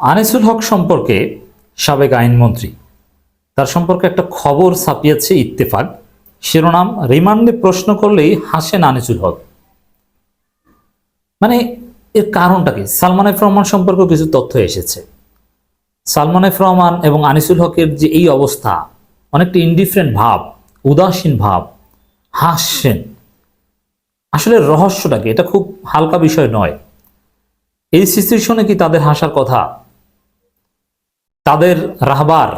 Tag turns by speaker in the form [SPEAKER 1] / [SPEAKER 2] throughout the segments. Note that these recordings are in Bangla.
[SPEAKER 1] আনিসুল হক সম্পর্কে সাবেক আইনমন্ত্রী। তার সম্পর্কে একটা খবর ছাপিয়েছে ইত্তেফাক। শিরোনাম, রিমান্ডে প্রশ্ন করলেই হাসেন আনিসুল হক। মানে এর কারণটা কি? সালমান এফ রহমান সম্পর্কে কিছু তথ্য এসেছে। সালমান এফ রহমান এবং আনিসুল হকের যে এই অবস্থা, অনেকটা ইনডিফারেন্ট ভাব, উদাসীন ভাব হাসছেন আসলে রহস্যটাকে এটা খুব হালকা বিষয় নয়। এই সিচুয়েশনে কি তাদের হাসার কথা? তাদের রাহবার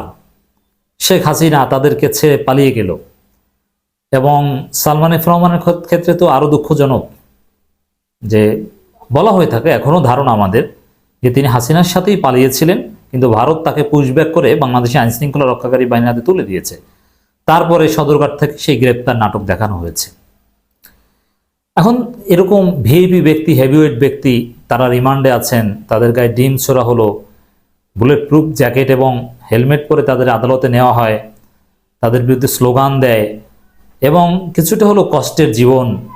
[SPEAKER 1] শেখ হাসিনা তাদেরকে ছেড়ে পালিয়ে গেল। এবং সালমান রহমানের ক্ষেত্রে তো আরও দুঃখজনক যে বলা হয়ে থাকে এখনও ধারণা আমাদের, যে তিনি হাসিনার সাথেই পালিয়েছিলেন, কিন্তু ভারত তাকে পুশব্যাক করে বাংলাদেশে আইন শৃঙ্খলা রক্ষাকারী বাহিনী তুলে দিয়েছে। তারপরে সদরঘাট থেকে সেই গ্রেপ্তার নাটক দেখানো হয়েছে। এখন এরকম ভিআইপি ব্যক্তি হেভিওয়েট ব্যক্তি, তারা রিমান্ডে আছেন, তাদের গায়ে ডিম ছোড়া হলো বুলেট প্রুফ জ্যাকেট এবং হেলমেট পরে তাদের আদালতে নেওয়া হয়। তাদের বিরুদ্ধে স্লোগান দেয় এবং কিছুটা হলো কষ্টের জীবন,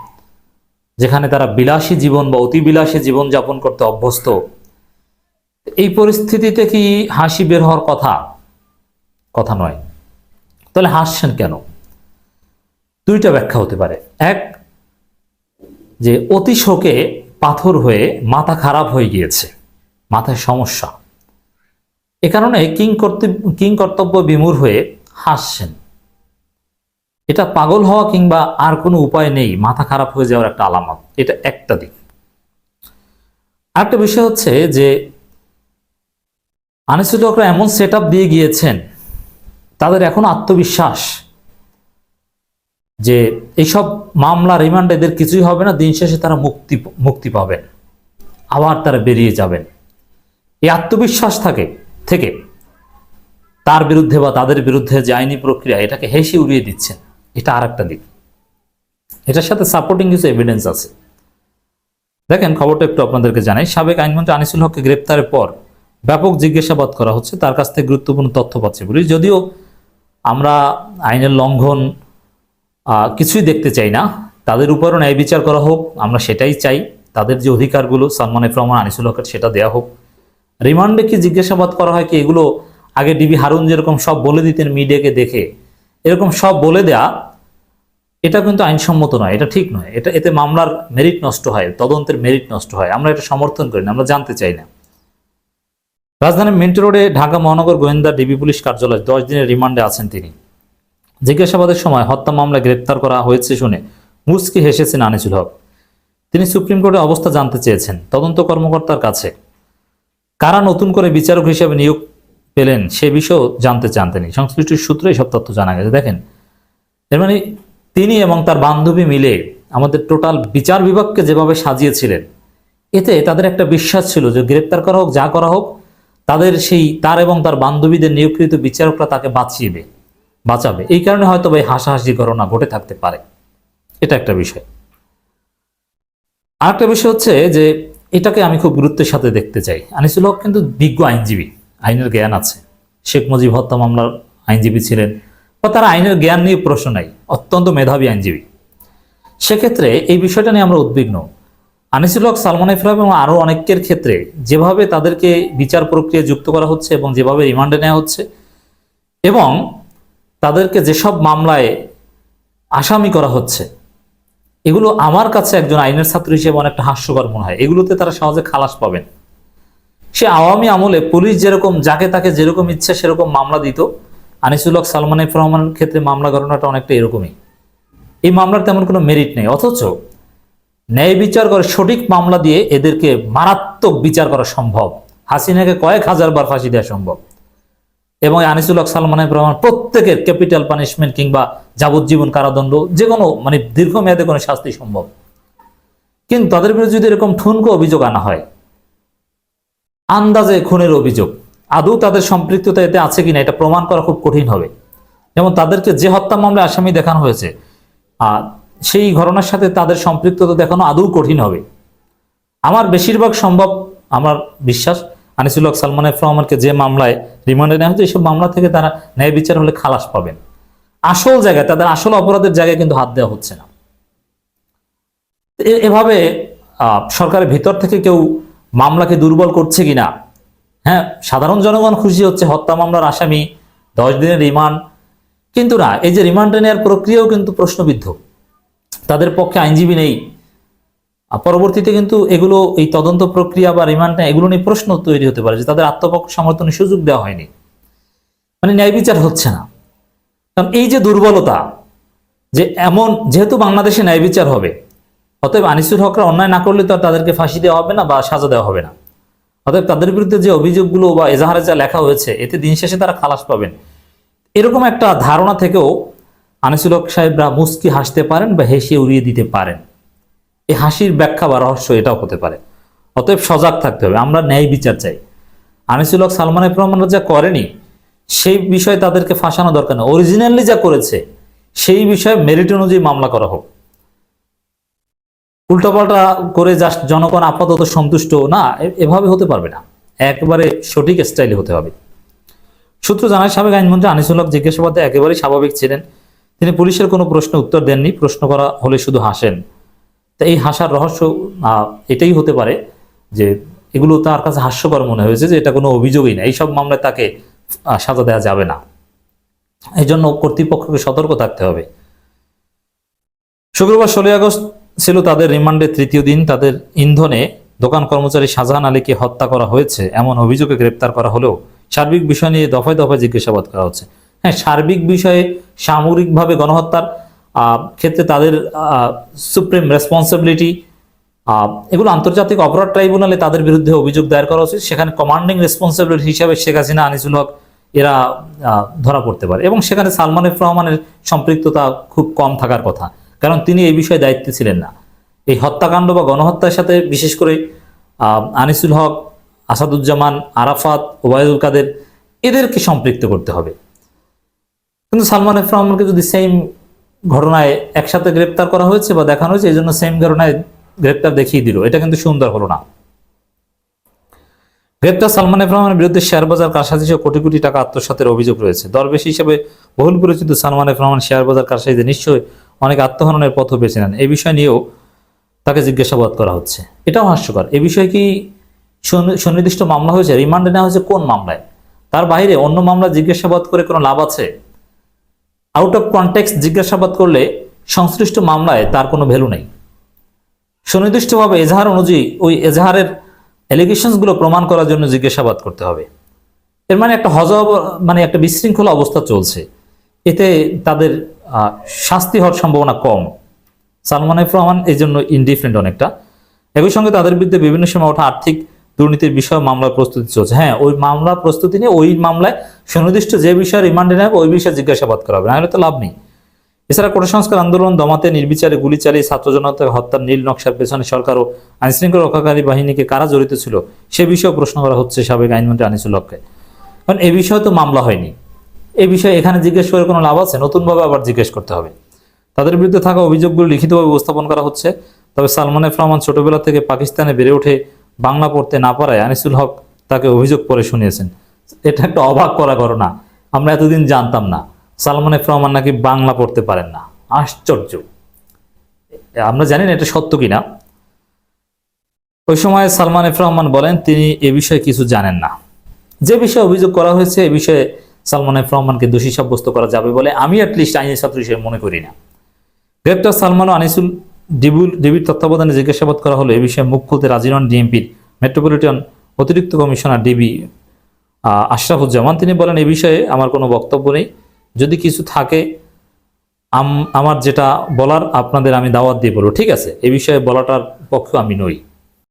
[SPEAKER 1] যেখানে তারা বিলাসী জীবন বা অতি বিলাসী জীবন যাপন করতে অভ্যস্ত। এই পরিস্থিতিতে কি হাসি বের হওয়ার কথা? কথা নয়। তাহলে হাসছেন কেন? দুইটা ব্যাখ্যা হতে পারে। এক, যে অতি শোকে পাথর হয়ে মাথা খারাপ হয়ে গিয়েছে। মাথায় সমস্যা। এ কারণে কিং কর্তব্য কিং কর্তব্য বিমূর হয়ে হাসছেন। এটা পাগল হওয়া কিংবা আর কোনো উপায় নেই, মাথা খারাপ হয়ে যাওয়ার একটা আলামত। এটা একটা দিক। আরেকটা বিষয় হচ্ছে যে আনিসুল হকরা এমন সেট দিয়ে গিয়েছেন, তাদের এখন আত্মবিশ্বাস যে এইসব মামলা রিমান্ড এদের কিছুই হবে না, দিন শেষে তারা মুক্তি মুক্তি পাবেন, আবার তারা বেরিয়ে যাবেন। এই আত্মবিশ্বাস থাকে। থেকে তার বিরুদ্ধে বা তাদের বিরুদ্ধে যে আইনি প্রক্রিয়া, এটাকে হেসে উড়িয়ে দিচ্ছেন, এটা আর একটা দিক। এটার সাথে সাপোর্টিং কিছু এভিডেন্স আছে। দেখেন, খবরটা একটু আপনাদেরকে জানাই। সাবেক আইনমন্ত্রী আনিসুল হককে গ্রেপ্তারের পর ব্যাপক জিজ্ঞাসাবাদ করা হচ্ছে। তার কাছ থেকে গুরুত্বপূর্ণ তথ্য পাচ্ছে বলি। যদিও আমরা আইনের লঙ্ঘন কিছুই দেখতে চাই না। তাদের উপরও ন্যায় বিচার করা হোক, আমরা সেটাই চাই। তাদের যে অধিকারগুলো, সালমান রহমান, আনিসুল হকের, সেটা দেওয়া হোক। রিমান্ডে কি জিজ্ঞাসাবাদ করা হয় কি? এগুলো আগে ডিবি হারুন যেরকম সব বলে দিতেন মিডিয়াকে দেখে, এরকম সব বলে দেয়া, এটা কিন্তু আইনসম্মত নয়, এটা ঠিক নয়। এটা, এতে মামলার মেরিট নষ্ট হয়, তদন্তের মেরিট নষ্ট হয়। আমরা এটা সমর্থন করি না, আমরা জানতে চাই না। রাজধানীর মিন্টো রোডে ঢাকা মহানগর গোয়েন্দা ডিবি পুলিশ কার্যালয়ে, দশ দিনের রিমান্ডে আছেন তিনি। জিজ্ঞাসাবাদের সময় হত্যা মামলায় গ্রেপ্তার করা হয়েছে শুনে মুচকি হেসেছেন আনিসুল হক। তিনি সুপ্রিম কোর্টে অবস্থা জানতে চেয়েছেন, তদন্ত কর্মকর্তার কাছে। কারা নতুন করে বিচারক হিসেবে নিয়োগ পেলেন সে বিষয়েও জানতে চান তিনি। সংশ্লিষ্ট সূত্রে সব তথ্য জানা গেছে। দেখেন, এর মানে তিনি এবং তার বান্ধবী মিলে আমাদের টোটাল বিচার বিভাগকে যেভাবে সাজিয়েছিলেন, এতে তাদের একটা বিশ্বাস ছিল যে গ্রেপ্তার করা হোক, যা করা হোক, তাদের সেই তার এবং তার বান্ধবীদের নিয়োগকৃত বিচারকরা তাকে বাঁচিয়েবে বাঁচাবে। এই কারণে হয়তো এই হাসাহাসি ঘটনা ঘটে থাকতে পারে। এটা একটা বিষয়। আরেকটা বিষয় হচ্ছে যে এটাকে আমি খুব গুরুত্বের সাথে দেখতে চাই। আনিসুল হক কিন্তু বিজ্ঞ আইনজীবী, আইনের জ্ঞান আছে। শেখ মুজিব হত্যা মামলার আইনজীবী ছিলেন, বা তার আইনের জ্ঞান নিয়ে প্রশ্ন নাই, অত্যন্ত মেধাবী আইনজীবী। সেক্ষেত্রে এই বিষয়টা নিয়ে আমরা উদ্বিগ্ন। আনিসুল হক, সালমান ইফরাম এবং আরও অনেকের ক্ষেত্রে যেভাবে তাদেরকে বিচার প্রক্রিয়া যুক্ত করা হচ্ছে এবং যেভাবে রিমান্ডে নেওয়া হচ্ছে এবং তাদেরকে যেসব মামলায় আসামি করা হচ্ছে এগুলো আমার কাছে একজন আইনের ছাত্র হিসেবে অনেকটা হাস্যকর মনে হয়। এগুলোতে তারা সহজে খালাস পাবেন। সে আওয়ামী আমলে পুলিশ যেরকম, যাকে তাকে যেরকম ইচ্ছা সেরকম মামলা দিত। আনিসুল হক, সালমান রহমানের ক্ষেত্রে মামলা ঘটনাটা অনেকটা এরকমই। এই মামলার তেমন কোনো মেরিট নেই। অথচ ন্যায় বিচার করে সঠিক মামলা দিয়ে এদেরকে মারাত্মক বিচার করা সম্ভব। হাসিনাকে কয়েক হাজার বার ফাঁসি দেওয়া সম্ভব। এবং আনিসুল হক সালমান এফ রহমান প্রত্যেকের ক্যাপিটাল পানিশমেন্ট কিংবা যাবজ্জীবন কারাদণ্ড যে কোনো মানে দীর্ঘমেয়াদে কোনো শাস্তি সম্ভব। কিন্তু তাদের বিরুদ্ধে যদি এরকম ঠুনকো অভিযোগ আনা হয়, আন্দাজে খুনের অভিযোগ, আদৌ তাদের সম্পৃক্ততা এতে আছে কিনা এটা প্রমাণ করা খুব কঠিন হবে। যেমন তাদেরকে যে হত্যা মামলায় আসামি দেখানো হয়েছে আর সেই ঘটনার সাথে তাদের সম্পৃক্ততা দেখানো আদৌ কঠিন হবে। আমার বেশিরভাগ সম্ভব, আমার বিশ্বাস আনিসুল হক সালমান রহমানকে যে মামলায় রিমান্ডে নেওয়া হয়েছে এইসব মামলা থেকে তারা ন্যায় বিচার হলে খালাস পাবেন। আসল জায়গায়, তাদের আসল অপরাধের জায়গায় কিন্তু হাত দেওয়া হচ্ছে না। এভাবে সরকারের ভিতর থেকে কেউ মামলাকে দুর্বল করছে কিনা হ্যাঁ সাধারণ জনগণ খুশি হচ্ছে, হত্যা মামলার আসামি দশ দিনের রিমান্ড, কিন্তু না, এই যে রিমান্ডে নেওয়ার প্রক্রিয়াও কিন্তু প্রশ্নবিদ্ধ। তাদের পক্ষে আইনজীবী নেই পরবর্তীতে কিন্তু এগুলো এই তদন্ত প্রক্রিয়া বা রিমান্ড এগুলো নিয়ে প্রশ্ন তৈরি হতে পারে যে তাদের আত্মপক্ষ সমর্থনের সুযোগ দেওয়া হয়নি। মানে ন্যায় বিচার হচ্ছে না। কারণ এই যে দুর্বলতা, যে এমন যেহেতু বাংলাদেশে ন্যায় বিচার হবে, অতএব আনিসুল হকরা অন্যায় না করলে তো তাদেরকে ফাঁসি দেওয়া হবে না বা সাজা দেওয়া হবে না। অতএব তাদের বিরুদ্ধে যে অভিযোগগুলো বা এজাহারে যা লেখা হয়েছে, এতে দিন শেষে তারা খালাস পাবেন। এরকম একটা ধারণা থেকেও আনিসুল হক সাহেবরা মুস্কি হাসতে পারেন বা হেসে উড়িয়ে দিতে পারেন। এই হাসির ব্যাখ্যা বা রহস্য এটাও হতে পারে। অতএব সজাগ থাকতে হবে, আমরা ন্যায় বিচার চাই। আনিসুল হক সালমানের রহমানরা যা করেনি, সেই বিষয়ে তাদেরকে ফাঁসানো দরকার নেই। অরিজিনালি যা করেছে, সেই বিষয়ে মেরিট অনুযায়ী মামলা করা হোক। উল্টাপাল্টা করে জাস্ট জনগণ আপাতত সন্তুষ্ট, না এভাবে হতে পারবে না। একবারে সঠিক স্টাইলে হতে হবে। সূত্র জানায় সাবেক আইনমন্ত্রী আনিসুল হক জিজ্ঞাসাবাদে একেবারেই স্বাভাবিক ছিলেন। তিনি পুলিশের কোনো প্রশ্নের উত্তর দেননি, প্রশ্ন করা হলে শুধু হাসেন। তা এই হাসার রহস্য এটাই হতে পারে যে এগুলো তার কাছে হাস্যকর মনে হয়েছে যে এটা কোনো অভিযোগই না। এইসব মামলায় তাকে সাজা দেওয়া যাবে না। এই জন্য কর্তৃপক্ষকে সতর্ক থাকতে হবে। শুক্রবার ষোলোই আগস্ট ছিল তাদের রিমান্ডের তৃতীয় দিন। তাদের ইন্ধনে দোকান কর্মচারী শাহজাহান আলীকে হত্যা করা হয়েছে। এমন অভিযোগে গ্রেপ্তার করা হলেও সার্বিক বিষয় নিয়ে দফায় দফায় জিজ্ঞাসাবাদ করা হচ্ছে। হ্যাঁ সার্বিক বিষয়ে সামরিকভাবে গণহত্যার ক্ষেত্রে তাদের সুপ্রিম রেসপন্সিবিলিটি এগুলো আন্তর্জাতিক অপরাধ ট্রাইব্যুনালে তাদের বিরুদ্ধে অভিযোগ দায়ের করা উচিত সেখানে কমান্ডিং রেসপন্সিবিলিটি হিসাবে শেখ হাসিনা, আনিসুল হক, এরা ধরা পড়তে পারে। এবং সেখানে সালমান এফ রহমানের সম্পৃক্ততা খুব কম থাকার কথা। কারণ তিনি এই বিষয়ে দায়িত্বে ছিলেন না। এই হত্যাকাণ্ড বা গণহত্যার সাথে বিশেষ করে আনিসুল হক, আসাদুজ্জামান, আরাফাত, ওবায়দুল কাদের, এদেরকে সম্পৃক্ত করতে হবে। কিন্তু সালমান এফ যদি সেম ঘটনায় একসাথে গ্রেপ্তার করা হয়েছে বা দেখানো হয়েছে, এই জন্য সেম ঘটনায় গ্রেপ্তার দেখিয়ে দিল। এটা কিন্তু সুন্দর হলো না। গ্রেপ্তার সালমান এফ রহমানের বিরুদ্ধে শেয়ার বাজার কারসাজি সহ কোটি কোটি টাকা আত্মসাতের অভিযোগ রয়েছে। দরবেশ হিসেবে বহুল পরিচিত সালমান রহমান শেয়ার বাজার কারসাজিতে নিশ্চয়ই অনেক আত্মহননের পথ বেছে নেন। এই বিষয় নিয়েও তাকে জিজ্ঞাসাবাদ করা হচ্ছে। এটাও হাস্যকর। এ বিষয়ে কি সুনির্দিষ্ট মামলা হয়েছে? রিমান্ডে নেওয়া হয়েছে কোন মামলায়? তার বাইরে অন্য মামলা জিজ্ঞাসাবাদ করে কোনো লাভ আছে? আউট অফ কনটেক্সট জিজ্ঞাসাবাদ করলে সংশ্লিষ্ট মামলায় তার কোনো ভ্যালু নেই। সুনির্দিষ্টভাবে এজাহার অনুযায়ী ওই এজাহারের অ্যালিগেশনসগুলো প্রমাণ করার জন্য জিজ্ঞাসাবাদ করতে হবে। এর মানে একটা হজ মানে একটা বিশৃঙ্খলা অবস্থা চলছে। এতে তাদের শাস্তি হওয়ার সম্ভাবনা কম। সালমান রহমান এই জন্য ইনডিফারেন্ট অনেকটা। একই সঙ্গে তাদের বিরুদ্ধে বিভিন্ন সময় ওঠা আর্থিক দুর্নীতির বিষয়ে মামলার প্রস্তুতি চলছে। হ্যাঁ ওই মামলার প্রস্তুতি নিয়ে ওই মামলায় সুনির্দিষ্ট যে বিষয়ে রিমান্ডে নেবে, ওই বিষয়ে জিজ্ঞাসাবাদ করা হবে নাহলে তো লাভ নেই। এছাড়া কোটা সংস্কার আন্দোলন, দমাতে, নির্বিচারে গুলি চালিয়ে ছাত্র জনতা হত্যার নীল নকশার পেছনে সরকার ও আইনশৃঙ্খলা রক্ষাকারী বাহিনীকে কারা জড়িত ছিল, সে বিষয়ে প্রশ্ন করা হচ্ছে সাবেক আইনমন্ত্রী আনিসুল হককে। কারণ এ বিষয়ে তো মামলা হয়নি। এ বিষয়ে এখানে জিজ্ঞেস করে কোনো লাভ আছে? নতুনভাবে আবার জিজ্ঞেস করতে হবে। তাদের বিরুদ্ধে থাকা অভিযোগগুলো লিখিতভাবে উপস্থাপন করা হচ্ছে। তবে সালমান এফ রহমান ছোটবেলা থেকে পাকিস্তানে বেড়ে ওঠে বাংলা পড়তে না পারায় আনিসুল হক তাকে অভিযোগ করে শুনিয়েছেন। এটা একটা অবাক করা ঘটনা। আমরা এতদিন জানতাম না। সালমান এফ রহমান নাকি বাংলা পড়তে পারেন না। আশ্চর্য। আমরা জানি না এটা সত্য কিনা। ওই সময় সালমান এফ রহমান বলেন, তিনি এ বিষয়ে কিছু জানেন না। যে বিষয়ে অভিযোগ করা হয়েছে, এ বিষয়ে সালমান এফ রহমানকে দোষী সাব্যস্ত করা যাবে বলে আমি অ্যাটলিস্ট আইনের ছাত্র হিসেবে মনে করি না। গ্রেপ্তার সালমান ও আনিসুল ডিবুল ডিবির তত্ত্বাবধানে জিজ্ঞাসাবাদ করা হলো এ বিষয়ে মুখ খুলতে রাজি নন ডিএমপির মেট্রোপলিটন অতিরিক্ত কমিশনার ডিবি আশরাফুজ্জামান। তিনি বলেন, এ বিষয়ে আমার কোনো বক্তব্য নেই। যদি কিছু থাকে আমার যেটা বলার আপনাদের আমি দাওয়াত দিয়ে বলব। ঠিক আছে, এ বিষয়ে বলাটার পক্ষে আমি নই।